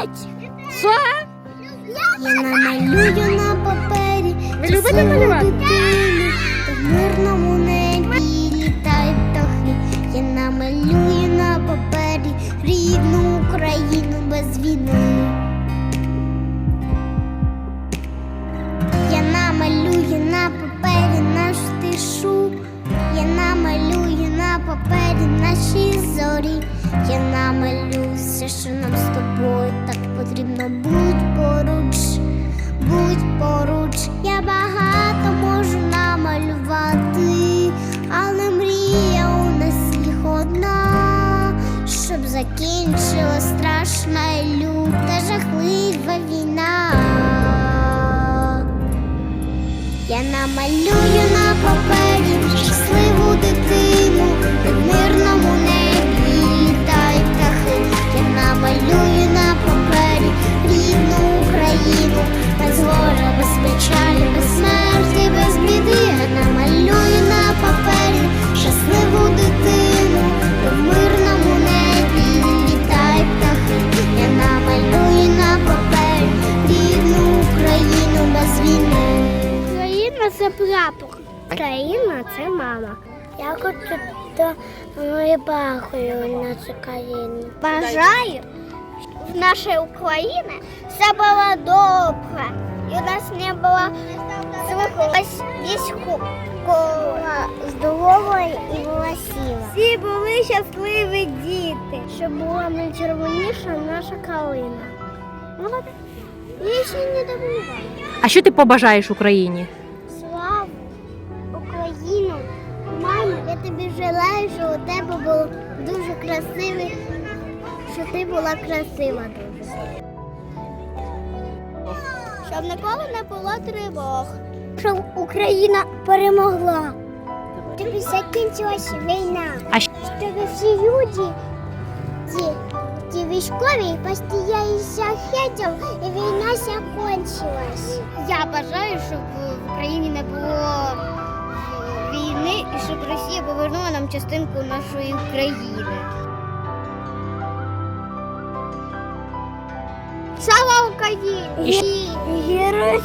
малювати. Що? Я намалюю на папері. Ви любите малювати? в мирному небі літають птахи. Я намалюю на папері рідну Україну без війни. Я намалюю все, що нам з тобою так потрібно. Будь поруч, будь поруч. Я багато можу намалювати, але мрія у нас їх одна, щоб закінчилась страшна і люта жахлива війна. Я намалюю на папері це прапор. Україна це мама. Я хочу до моєї бабою на цю країну. Бажаю, в нашій Україні все було добре. І у нас не було звикла військова здорова і волосіла. Всі були щасливі діти, щоб була найчервоніша наша калина. Молодець. Я ще не добувала. А що ти побажаєш Україні? Україну! Мамо, я тобі желаю, що у тебе був дуже красивий, що ти була красива дуже. Щоб ніколи не було тривог. Щоб Україна перемогла. Щоб закінчилась війна. А Щоб всі люди, ті, ті військові, постояли шахетом і війна закінчилась. Я бажаю, щоб в Україні не було частинку нашої України. Слава Україні! Героям!